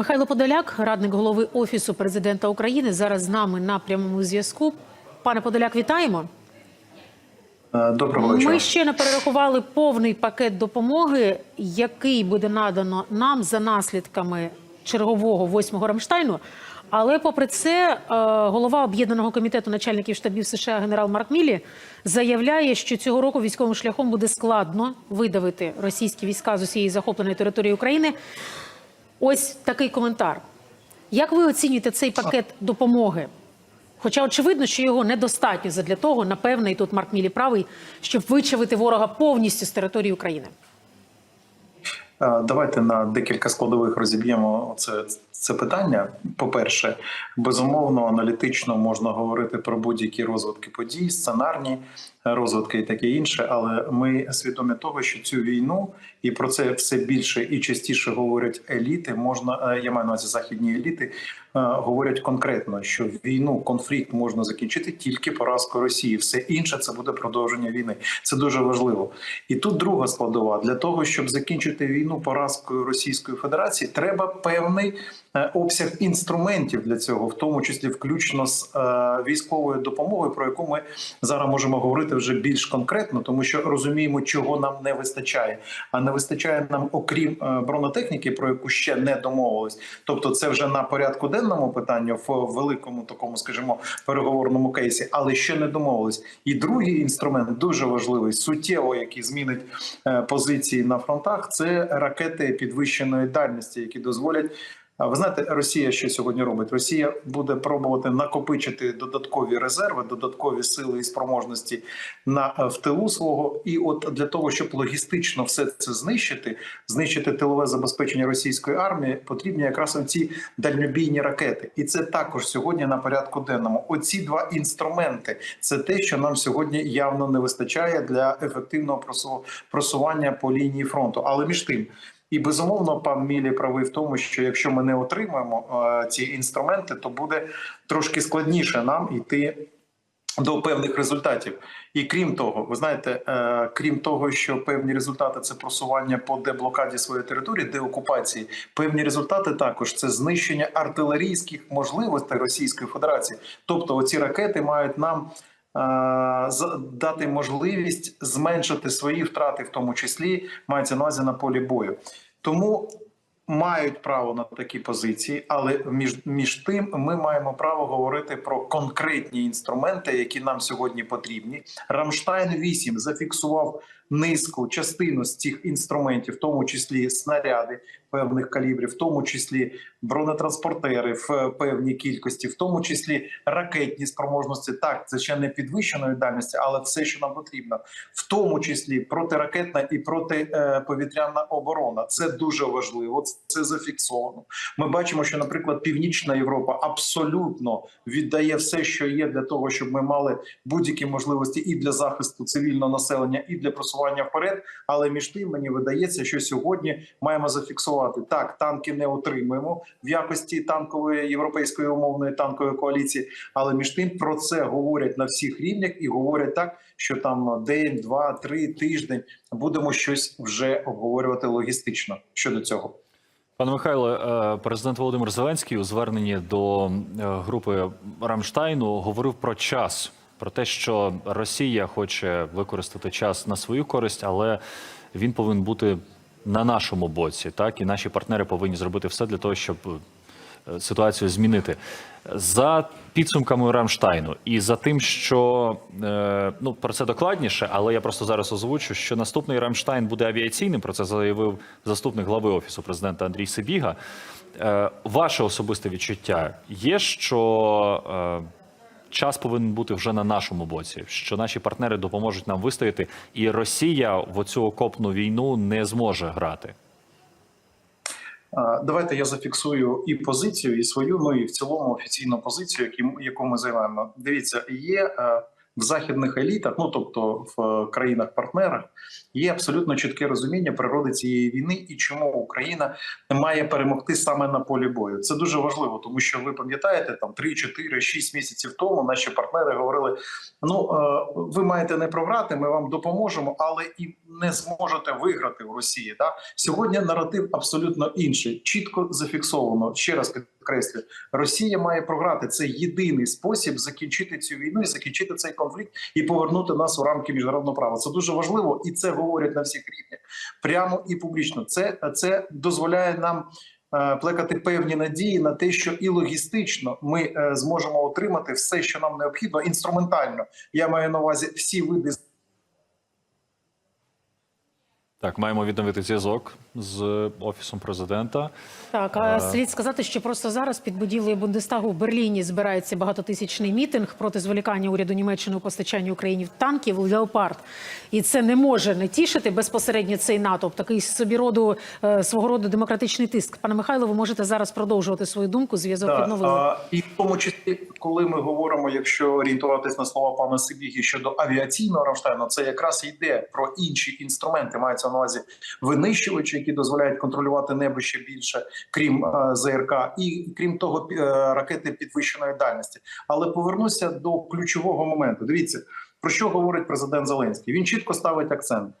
Михайло Подоляк, радник голови Офісу президента України, зараз з нами на прямому зв'язку. Пане Подоляк, вітаємо. Е, Доброго вечора. Ми ще не перерахували повний пакет допомоги, який буде надано нам за наслідками чергового восьмого Рамштайну. Але попри це, е, голова об'єднаного комітету начальників штабів США генерал Марк Мілі заявляє, що цього року військовим шляхом буде складно видавити російські війська з усієї захопленої території України. Ось такий коментар. Як ви оцінюєте цей пакет допомоги? Хоча очевидно, що його недостатньо задля того, напевне, і тут Марк Мілі правий, щоб вичавити ворога повністю з території України. Е, Давайте на декілька складових розіб'ємо це, це питання. По-перше, безумовно, аналітично можна говорити про будь-які розвитки подій, сценарні розвитки і таке інше, але ми свідомі того, що цю війну і про це все більше і частіше говорять еліти. Можна е, я маю на увазі західні еліти, говорять конкретно, що війну, конфлікт можна закінчити тільки поразкою Росії. Все інше це буде продовження війни. Це дуже важливо. І тут друга складова для того, щоб закінчити війну поразкою Російської Федерації, треба певний е, обсяг інструментів для цього, в тому числі включно з е, військовою допомогою, про яку ми зараз можемо говорити вже більш конкретно, тому що розуміємо, чого нам не вистачає. А не вистачає нам, окрім е, бронетехніки, про яку ще не домовились. Тобто, це вже на порядку денному питання в великому такому, скажімо, переговорному кейсі, але ще не домовились. І другий інструмент дуже важливий, суттєво, який змінить е, позиції на фронтах, це ракети підвищеної дальності, які дозволять. Ви знаєте, Росія що сьогодні робить? Росія буде пробувати накопичити додаткові резерви, додаткові сили і спроможності на е, в тилу свого. І от для того, щоб логістично все це знищити, знищити тилове забезпечення російської армії, потрібні якраз оці дальнобійні ракети. І це також сьогодні на порядку денному. Оці два інструменти це те, що нам сьогодні явно не вистачає для ефективного просу- просування по лінії фронту. Але між тим. І безумовно, пан Мілі правий в тому, що якщо ми не отримаємо е, ці інструменти, то буде трошки складніше нам йти до певних результатів. І крім того, ви знаєте, е, крім того, що певні результати це просування по деблокаді своєї території, деокупації, певні результати також це знищення артилерійських можливостей Російської Федерації. Тобто, оці ракети мають нам. Е, Дати можливість зменшити свої втрати, в тому числі мається на увазі на полі бою. Тому мають право на такі позиції, але між, між тим ми маємо право говорити про конкретні інструменти, які нам сьогодні потрібні. Рамштайн 8 зафіксував низку частину з цих інструментів, в тому числі снаряди певних калібрів, в тому числі бронетранспортери в е, певній кількості, в тому числі ракетні спроможності. Так, це ще не підвищеної дальності, але все, що нам потрібно, в тому числі протиракетна і протиповітряна оборона. Це дуже важливо. Це зафіксовано. Ми бачимо, що, наприклад, Північна Європа абсолютно віддає все, що є для того, щоб ми мали будь-які можливості і для захисту цивільного населення, і для просування вперед. Але між тим мені видається, що сьогодні маємо зафіксувати так. Танки не отримуємо в якості танкової європейської умовної танкової коаліції. Але між тим про це говорять на всіх рівнях і говорять так, що там день, два, три тиждень будемо щось вже обговорювати логістично щодо цього. Пане Михайле, е, президент Володимир Зеленський у зверненні до е, групи Рамштайну говорив про час, про те, що Росія хоче використати час на свою користь, але він повинен бути на нашому боці. Так і наші партнери повинні зробити все для того, щоб е, ситуацію змінити. За підсумками Рамштайну і за тим, що е, ну про це докладніше, але я просто зараз озвучу, що наступний Рамштайн буде авіаційним. Про це заявив заступник глави офісу президента Андрій Сибіга. Е, ваше особисте відчуття є, що час повинен бути вже на нашому боці, що наші партнери допоможуть нам вистояти, і Росія в оцю окопну війну не зможе грати. Давайте я зафіксую і позицію, і свою, ну і в цілому офіційну позицію, яку ми займаємо. Дивіться, є е, в західних елітах, ну тобто в е, країнах-партнерах, є абсолютно чітке розуміння природи цієї війни і чому Україна має перемогти саме на полі бою. Це дуже важливо, тому що ви пам'ятаєте, там 3, 4, 6 місяців тому наші партнери говорили: ну е, ви маєте не програти, ми вам допоможемо, але і не зможете виграти в Росії. Да? Сьогодні наратив абсолютно інший, чітко зафіксовано. Ще раз підкреслю, Росія має програти. Це єдиний спосіб закінчити цю війну і закінчити цей конфлікт і повернути нас у рамки міжнародного права. Це дуже важливо, і це говорять на всіх рівнях, прямо і публічно. Це, це дозволяє нам. е, Плекати певні надії на те, що і логістично ми е, зможемо отримати все, що нам необхідно, інструментально. Я маю на увазі всі види Так, маємо відновити зв'язок з офісом президента. Так, а слід сказати, що просто зараз під будівлею Бундестагу в Берліні збирається багатотисячний мітинг проти зволікання уряду Німеччини у постачанні Україні танків Леопард. І це не може не тішити безпосередньо цей НАТО. Такий собі роду е, свого роду демократичний тиск. Пане Михайло, ви можете зараз продовжувати свою думку. Зв'язок відновили. і в тому числі, коли ми говоримо, якщо орієнтуватись на слова пана Сибіги щодо авіаційного Рамштайну, це якраз йде про інші інструменти. Мається увазі винищувачі, які дозволяють контролювати небо ще більше, крім е, ЗРК, і крім того, е, ракети підвищеної дальності. Але повернуся до ключового моменту. Дивіться про що говорить президент Зеленський. Він чітко ставить акцент.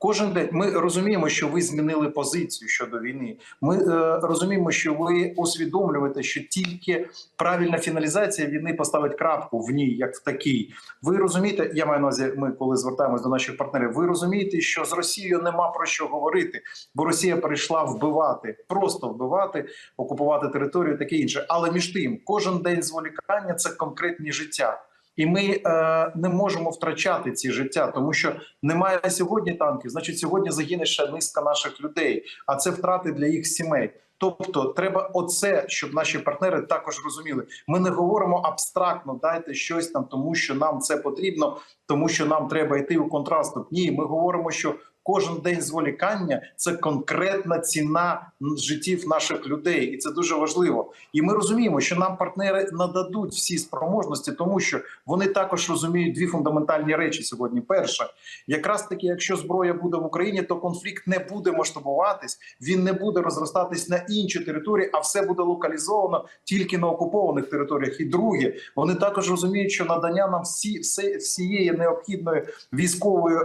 Кожен день ми розуміємо, що ви змінили позицію щодо війни. Ми е, розуміємо, що ви усвідомлюєте, що тільки правильна фіналізація війни поставить крапку в ній, як в такій. Ви розумієте, я маю на увазі, ми коли звертаємось до наших партнерів. Ви розумієте, що з Росією нема про що говорити, бо Росія прийшла вбивати, просто вбивати, окупувати територію, таке інше. Але між тим, кожен день зволікання це конкретні життя. І ми е, не можемо втрачати ці життя, тому що немає сьогодні танків, значить сьогодні загине ще низка наших людей, а це втрати для їх сімей. Тобто, треба оце, щоб наші партнери також розуміли. Ми не говоримо абстрактно, дайте щось там, тому що нам це потрібно, тому що нам треба йти у контраступ. Ні, ми говоримо, що кожен день зволікання це конкретна ціна життів наших людей, і це дуже важливо. І ми розуміємо, що нам партнери нададуть всі спроможності, тому що вони також розуміють дві фундаментальні речі сьогодні. Перша, якраз таки, якщо зброя буде в Україні, то конфлікт не буде масштабуватись, він не буде розростатись на інші території, а все буде локалізовано тільки на окупованих територіях. І друге, вони також розуміють, що надання нам всі все, всієї необхідної військової е,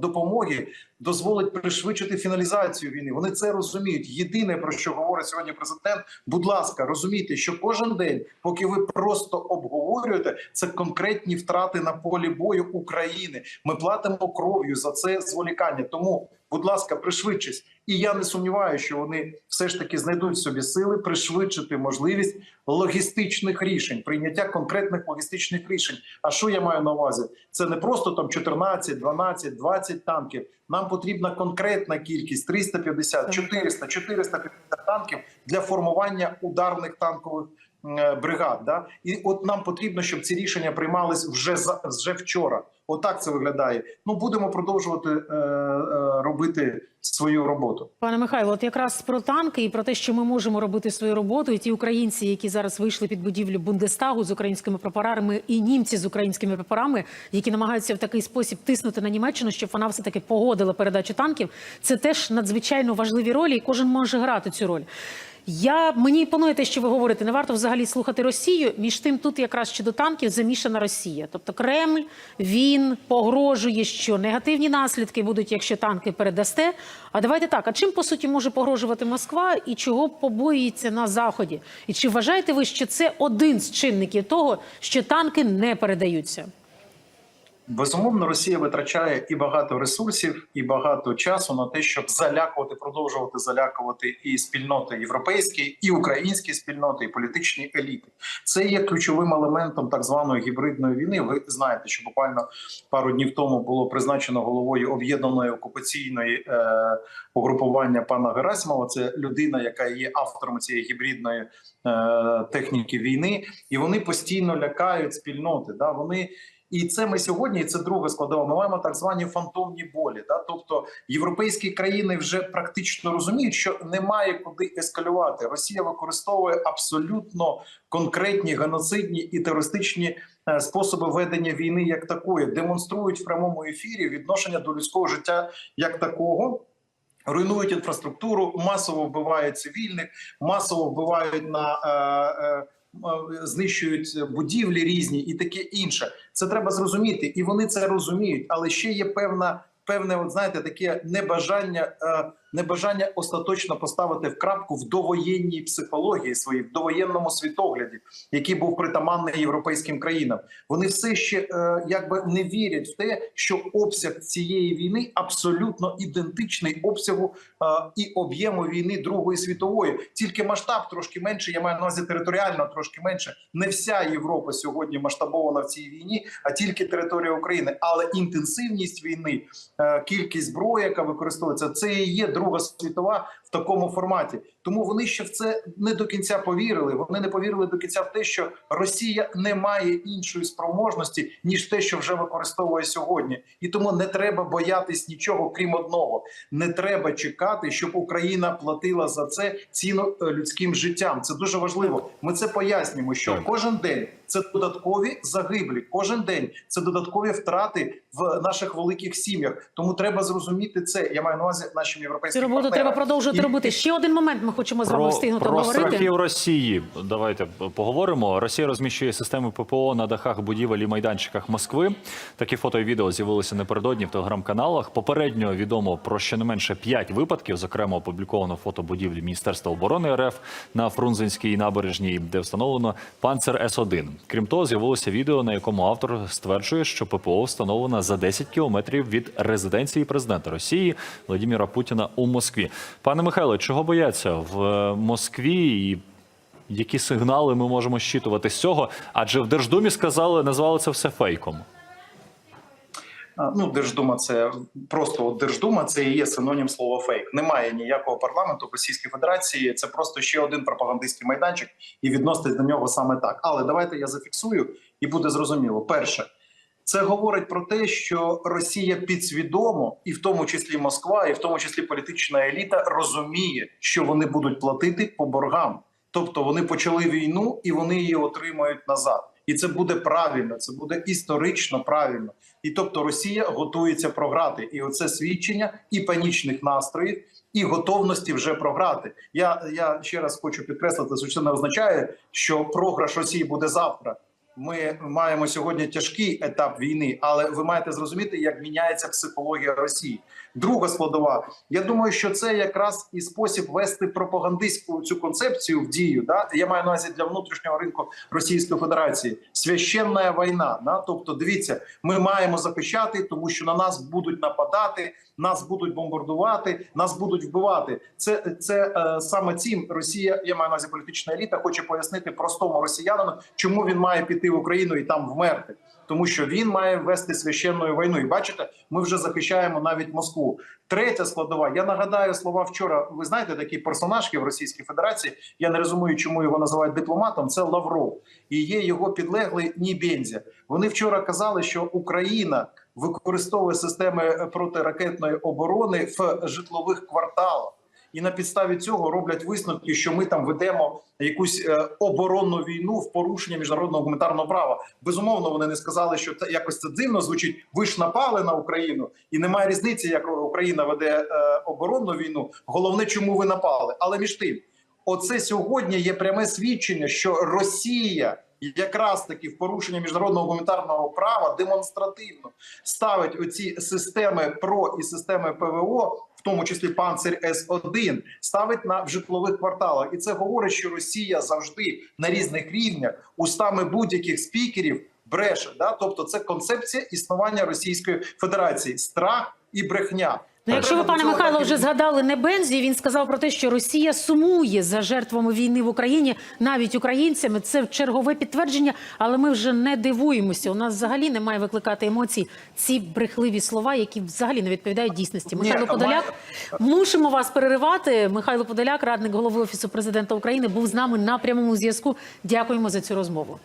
допомоги дозволить пришвидшити фіналізацію війни. Вони це розуміють. Єдине про що говорить сьогодні президент. Будь ласка, розумійте, що кожен день, поки ви просто обговорюєте, це конкретні втрати на полі бою України. Ми платимо кров'ю за це зволікання. Тому, будь ласка, пришвидшись. І я не сумніваюся, що вони все ж таки знайдуть собі сили пришвидшити можливість логістичних рішень, прийняття конкретних логістичних рішень. А що я маю на увазі? Це не просто там 14, 12, 20 танків. Нам потрібна конкретна кількість 350, 400, 450 танків для формування ударних танкових бригад. Да? І от нам потрібно, щоб ці рішення приймались вже вже вчора. Отак це виглядає. Ну будемо продовжувати е, е, робити свою роботу. Пане Михайло, от якраз про танки і про те, що ми можемо робити свою роботу, і ті українці, які зараз вийшли під будівлю Бундестагу з українськими прапорами, і німці з українськими прапорами, які намагаються в такий спосіб тиснути на Німеччину, щоб вона все таки погодила передачу танків. Це теж надзвичайно важливі ролі, і кожен може грати цю роль. Я мені імпонує те, що ви говорите, не варто взагалі слухати Росію. Між тим, тут якраз щодо танків замішана Росія. Тобто Кремль він погрожує, що негативні наслідки будуть, якщо танки передасте. А давайте так: а чим по суті може погрожувати Москва і чого побоюється на заході? І чи вважаєте ви, що це один з чинників того, що танки не передаються? Безумовно, Росія витрачає і багато ресурсів, і багато часу на те, щоб залякувати, продовжувати залякувати і спільноти європейські, і українські спільноти, і політичні еліти. Це є ключовим елементом так званої гібридної війни. Ви знаєте, що буквально пару днів тому було призначено головою об'єднаної окупаційної е, угрупування пана Герасимова. Це людина, яка є автором цієї гібридної е, техніки війни, і вони постійно лякають спільноти. Да, вони. І це ми сьогодні, і це друга складова. Ми маємо так звані фантомні болі. Да? Тобто європейські країни вже практично розуміють, що немає куди ескалювати. Росія використовує абсолютно конкретні геноцидні і терористичні е, способи ведення війни як такої, демонструють в прямому ефірі відношення до людського життя як такого. Руйнують інфраструктуру, масово вбивають цивільних, масово вбивають на е, е, знищують будівлі різні і таке інше. Це треба зрозуміти, і вони це розуміють. Але ще є певна, певне, от знаєте, таке небажання, е, небажання остаточно поставити в крапку в довоєнній психології своїй, в довоєнному світогляді, який був притаманний європейським країнам. Вони все ще е, якби не вірять в те, що обсяг цієї війни абсолютно ідентичний обсягу е, і об'єму війни Другої світової. Тільки масштаб трошки менше. Я маю на увазі територіально трошки менше. Не вся Європа сьогодні масштабована в цій війні, а тільки територія України. Але інтенсивність війни, е, кількість зброї, яка використовується, це і є Друга світова в такому форматі. Тому вони ще в це не до кінця повірили. Вони не повірили до кінця в те, що Росія не має іншої спроможності ніж те, що вже використовує сьогодні, і тому не треба боятись нічого, крім одного. Не треба чекати, щоб Україна платила за це ціну е, людським життям. Це дуже важливо. Ми це пояснюємо. Що кожен день це додаткові загиблі, кожен день це додаткові втрати в наших великих сім'ях. Тому треба зрозуміти це. Я маю на увазі нашим Цю європейським роботу партнерам. треба продовжувати І- робити. Ще один момент хочемо з вами Про, встигнути про обговорити. страхів Росії давайте поговоримо. Росія розміщує системи ППО на дахах будівель і майданчиках Москви. Такі фото і відео з'явилися напередодні в телеграм-каналах. Попередньо відомо про щонайменше п'ять випадків. Зокрема, опубліковано фото будівлі Міністерства оборони РФ на Фрунзенській набережній, де встановлено панцер С 1 Крім того, з'явилося відео, на якому автор стверджує, що ППО встановлено за 10 кілометрів від резиденції президента Росії Владимира Путіна у Москві. Пане Михайло, чого бояться в Москві і які сигнали ми можемо щитувати з цього? Адже в Держдумі сказали, назвали це все фейком. Ну, Держдума це просто от Держдума це і є синонім слова фейк. Немає ніякого парламенту в Російській Федерації. Це просто ще один пропагандистський майданчик, і відноситись до нього саме так. Але давайте я зафіксую, і буде зрозуміло. Перше, це говорить про те, що Росія підсвідомо, і в тому числі Москва, і в тому числі політична еліта, розуміє, що вони будуть платити по боргам. Тобто вони почали війну і вони її отримають назад. І це буде правильно, це буде історично правильно. І тобто Росія готується програти, і оце свідчення і панічних настроїв, і готовності вже програти. Я, я ще раз хочу підкреслити, що це не означає, що програш Росії буде завтра. Ми маємо сьогодні тяжкий етап війни, але ви маєте зрозуміти, як міняється психологія Росії. Друга складова. Я думаю, що це якраз і спосіб вести пропагандистську цю концепцію в дію. Да? Я маю на увазі для внутрішнього ринку Російської Федерації. Священна війна. Да? Тобто, дивіться, ми маємо захищати, тому що на нас будуть нападати, нас будуть бомбардувати, нас будуть вбивати. Це це е, саме цим Росія, я маю на увазі політична еліта, хоче пояснити простому росіянину, чому він має піти в Україну і там вмерти. Тому що він має вести священну війну. І бачите, ми вже захищаємо навіть Москву. Третя складова. Я нагадаю слова вчора. Ви знаєте, такий персонаж є в Російській Федерації. Я не розумію, чому його називають дипломатом. Це Лавров і є його підлеглий Нібензя. Вони вчора казали, що Україна використовує системи протиракетної оборони в житлових кварталах. І на підставі цього роблять висновки, що ми там ведемо якусь е, оборонну війну в порушення міжнародного гуманітарного права. Безумовно, вони не сказали, що це якось це дивно звучить. Ви ж напали на Україну, і немає різниці, як Україна веде е, оборонну війну. Головне, чому ви напали. Але між тим, оце сьогодні є пряме свідчення, що Росія. Якраз таки в порушення міжнародного гуманітарного права демонстративно ставить оці системи ПРО і системи ПВО, тому числі панцир С 1 ставить на в житлових кварталах, і це говорить, що Росія завжди на різних рівнях устами будь-яких спікерів бреше. Да? Тобто, це концепція існування Російської Федерації, страх і брехня. Ну, якщо ви, пане Михайло, вже згадали Небензі, він сказав про те, що Росія сумує за жертвами війни в Україні, навіть українцями. Це чергове підтвердження, але ми вже не дивуємося. У нас взагалі немає викликати емоцій ці брехливі слова, які взагалі не відповідають дійсності. Ні, Михайло а Подоляк, мусимо вас переривати. Михайло Подоляк, радник голови офісу президента України, був з нами на прямому зв'язку. Дякуємо за цю розмову.